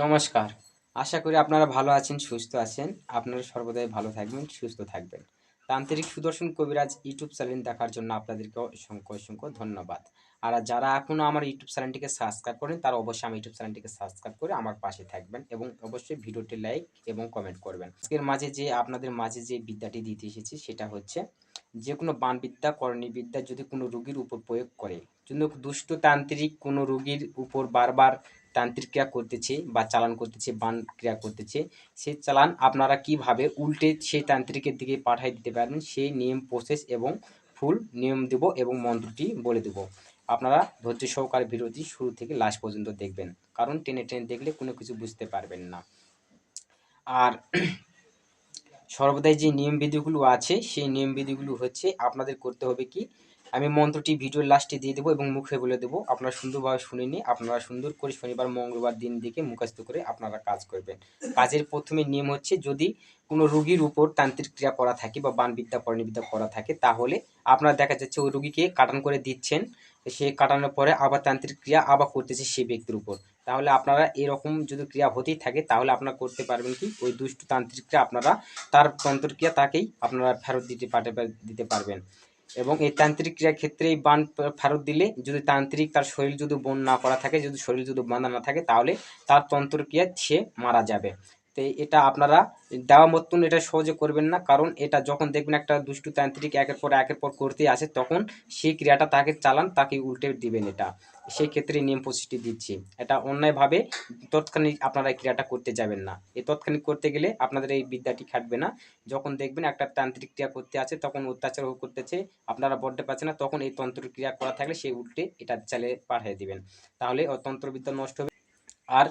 নমস্কার। আশা করি আপনারা ভালো আছেন, সুস্থ আছেন। আপনারা সর্বদাই ভালো থাকবেন, সুস্থ থাকবেন। তান্ত্রিক সুদর্শন কবিরাজ ইউটিউব চ্যানেল দেখার জন্য আপনাদেরকে অসংখ্য অসংখ্য ধন্যবাদ। আর যারা এখনও আমার ইউটিউব চ্যানেলটিকে সাবস্ক্রাইব করেন, তারা অবশ্যই আমার ইউটিউব চ্যানেলটিকে সাবস্ক্রাইব করে আমার পাশে থাকবেন এবং অবশ্যই ভিডিওটি লাইক এবং কমেন্ট করবেন। আজকের মাঝে যে, আপনাদের মাঝে যে বিদ্যাটি দিতে এসেছি, সেটা হচ্ছে যে কোনো বানবিদ্যা করণী বিদ্যা যদি কোনো রুগীর উপর প্রয়োগ করে, যদি দুষ্ট তান্ত্রিক কোনো রুগীর উপর বারবার তান্ত্রিক ক্রিয়া করতেছে বা চালান করতেছে, বান ক্রিয়া করতেছে সেই চালান আপনারা কীভাবে উল্টে সেই তান্ত্রিকের দিকে পাঠিয়ে দিতে পারবেন সেই নিয়ম প্রসেস এবং ফুল নিয়ম দেব এবং মন্ত্রটি বলে দেব। আপনারা ধৈর্য সহকারে ভিডিওটি শুরু থেকে লাস্ট পর্যন্ত দেখবেন, কারণ টেনে টেনে দেখলে কোনো কিছু বুঝতে পারবেন না। আর সর্বদাই যে নিয়ম বিধিগুলো আছে, সেই নিয়ম বিধিগুলো হচ্ছে আপনাদের করতে হবে কি? আমি মন্ত্রটি ভিডিওর লাস্টে দিয়ে দেবো এবং মুখে বলে দেবো। আপনারা সুন্দরভাবে শুনে নিয়ে, আপনারা সুন্দর করে শনিবার, মঙ্গলবার দিন দিকে মুখস্থ করে আপনারা কাজ করবেন। কাজের প্রথমে নিয়ম হচ্ছে, যদি কোনো রুগীর উপর তান্ত্রিক ক্রিয়া করা থাকে বা বানবিদ্যা করণবিদ্যা করা থাকে, তাহলে আপনারা দেখা যাচ্ছে ওই রুগীকে কাটান করে দিচ্ছেন। সে কাটানোর পরে আবার তান্ত্রিক ক্রিয়া আবার করতেছে সেই ব্যক্তির উপর। তাহলে আপনারা এরকম যদি ক্রিয়া হতেই থাকে, তাহলে আপনারা করতে পারবেন কি? ওই দুষ্টু তান্ত্রিক ক্রিয়া আপনারা তার তন্ত্রক্রিয়া তাকেই আপনারা ফেরত দিতে দিতে পারবেন। এবং এই তান্ত্রিক ক্রিয়ার ক্ষেত্রে এই বান ফেরত দিলে যদি তান্ত্রিক তার শরীর যদি বন না করা থাকে, যদি শরীর যদি বাঁধা না থাকে, তাহলে তার তন্ত্রক্রিয়া সে মারা যাবে। তো এটা আপনারা দেওয়া মতন এটা সহজে করবেন না। কারণ এটা যখন দেখবেন একটা দুষ্টু তান্ত্রিক একের পর একের পর করতে আসে, তখন সেই ক্রিয়াটা তাকে চালান, তাকে উল্টে দিবেন এটা। সেই ক্ষেত্রে নিয়ম প্রসিসটি দিচ্ছি। এটা অন্যায়ভাবে তৎক্ষণিক আপনারা এই ক্রিয়াটা করতে যাবেন না। এই তৎক্ষণিক করতে গেলে আপনাদের এই বিদ্যাটি খাটবে না। যখন দেখবেন একটা তান্ত্রিক ক্রিয়া করতে আছে তখন অত্যাচার করতেছে, আপনারা বড্ডে পাচ্ছে না, তখন এই তন্ত্র ক্রিয়া করা থাকলে সেই উল্টে এটা চালে পাঠিয়ে দিবেন। তাহলে তন্ত্রবিদ্যা নষ্ট হবে। আর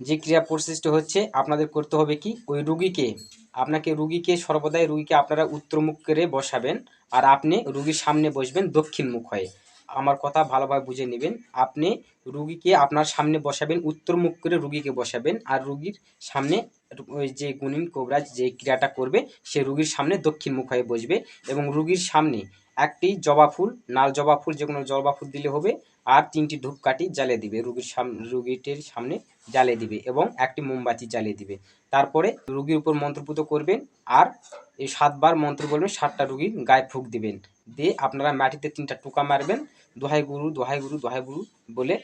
যে ক্রিয়া প্রসেসটি হচ্ছে, আপনাদের করতে হবে কি? ওই রুগীকে, আপনাকে রুগীকে, সর্বদাই রুগীকে আপনারা উত্তরমুখ করে বসাবেন আর আপনি রুগীর সামনে বসবেন দক্ষিণ মুখ হয়ে। আমার কথা ভালোভাবে বুঝে নেবেন। আপনি রুগীকে আপনার সামনে বসাবেন উত্তর মুখ করে রুগীকে বসাবেন আর রুগীর সামনে ওই যে গুণিন কোবরাজ যে ক্রিয়াটা করবে, সে রুগীর সামনে দক্ষিণ মুখ হয়ে বসবে এবং রুগীর সামনে একটি জবা ফুল, নাল জবা ফুল যে কোনো জবা ফুল দিলে হবে, আর তিনটি ধূপকাঠি জ্বালিয়ে দিবে, রুগীর সামনে রুগীটির সামনে জ্বালিয়ে দিবে এবং একটি মোমবাতি জ্বালিয়ে দিবে। তারপরে রুগীর উপর মন্ত্রপুত করবেন, আর এই সাতবার মন্ত্র বলবেন, সাতটা রুগীর গায়ে ফুক দিবেন। দিয়ে আপনারা মাটিতে তিনটা টুকা মারবেন, দোহাই গুরু দোহাই গুরু দোহাই গুরু বলে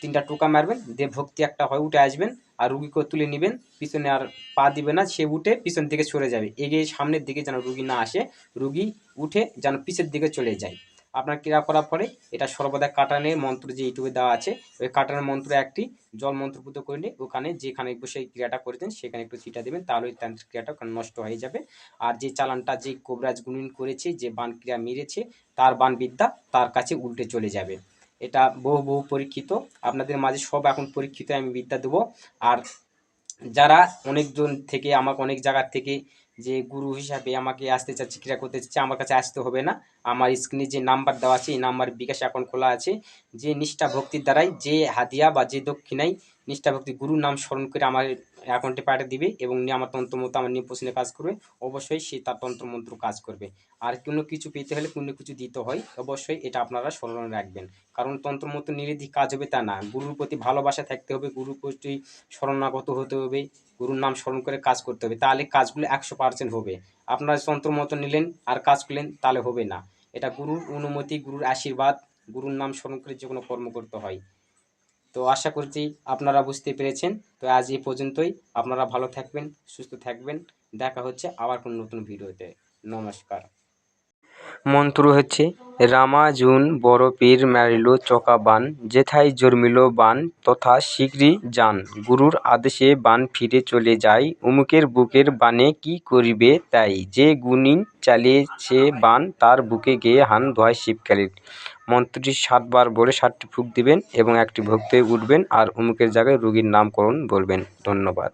তিনটা টোকা মারবেন, দিয়ে ভক্তি একটা হয়, উঠে আসবেন আর রুগীকে তুলে নেবেন, পিছনে আর পা দিবে না, সে উঠে পিছন দিকে সরে যাবে। এগিয়ে সামনের দিকে যেন রুগী না আসে, রুগী উঠে যেন পিছের দিকে চলে যায়। আপনার ক্রিয়া করার পরে এটা সর্বদা কাটানের মন্ত্র যে ইউটিউবে দেওয়া আছে, ওই কাটানের মন্ত্র একটি, জল মন্ত্রপুত করে নিয়ে ওখানে যেখানে বসে ক্রিয়াটা করেছেন, সেখানে একটু ছিটা দেবেন, তাহলে ওই তান্ত্রিক ক্রিয়াটা নষ্ট হয়ে যাবে। আর যে চালানটা যে কোবরাজ গুণিন করেছে, যে বান ক্রিয়া মেরেছে, তার বান বিদ্যা তার কাছে উল্টে চলে যাবে। এটা বহু বহু পরীক্ষিত। আপনাদের মাঝে সব এখন পরীক্ষিত, আমি বিদ্যা দেবো। আর যারা অনেকজন থেকে, আমাকে অনেক জায়গার থেকে যে গুরু হিসাবে আমাকে আসতে চাচ্ছে ক্রিয়া করতে চাচ্ছে, আমার কাছে আসতে হবে না। আমার স্ক্রিনে যে নাম্বার দেওয়া আছে, এই নাম্বার বিকাশ অ্যাকাউন্ট খোলা আছে। যে নিষ্ঠা ভক্তির দ্বারাই, যে হাদিয়া বা যে দক্ষিণাই নিষ্ঠা ভক্তি গুরুর নাম স্মরণ করে আমার অ্যাকাউন্টে পাঠিয়ে দিবে এবং নিয়ে আমার তন্ত্র মতো আমার নিয়ে প্রশ্নে কাজ করবে। অবশ্যই সে তার তন্ত্রমন্ত্র কাজ করবে। আর কোনো কিছু পেতে হলে কোনো কিছু দিতে হয়, অবশ্যই এটা আপনারা স্মরণ রাখবেন। কারণ তন্ত্র তন্ত্রমন্ত্র নিরেধি কাজ হবে তা না। গুরুর প্রতি ভালোবাসা থাকতে হবে, গুরুর প্রতি স্মরণাগত হতে হবে, গুরুর নাম স্মরণ করে কাজ করতে হবে। তাহলে কাজগুলো একশো পার্সেন্ট হবে। আপনারা তন্ত্র তন্ত্রমন্ত্র নিলেন আর কাজ করলেন, তাহলে হবে না। এটা গুরুর অনুমতি, গুরুর আশীর্বাদ, গুরুর নাম স্মরণ করে যে কোনো কর্ম করতে হয়। তো আশা করছি আপনারা বুঝতে পেরেছেন। তো আজ এই পর্যন্তই। আপনারা ভালো থাকবেন, সুস্থ থাকবেন। দেখা হচ্ছে আবার কোনো নতুন ভিডিওতে। নমস্কার। মন্ত্র হচ্ছে। রামাজুন বড় পীর মারিল, চকা বান যেথায় জন্মিল বান তথা শীঘ্রই যান। গুরুর আদেশে বান ফিরে চলে যায়। উমুকের বুকের বানে কি করিবে তাই? যে গুণিন চালিয়েছে বান, তার বুকে গিয়ে হান দোহাই শিবকালীর মন্ত্রটি সাতবার বলে সাতটি ফুক দিবেন এবং একটি ভক্তি উঠবেন আর উমুকের জায়গায় রুগীর নামকরণ বলবেন। ধন্যবাদ।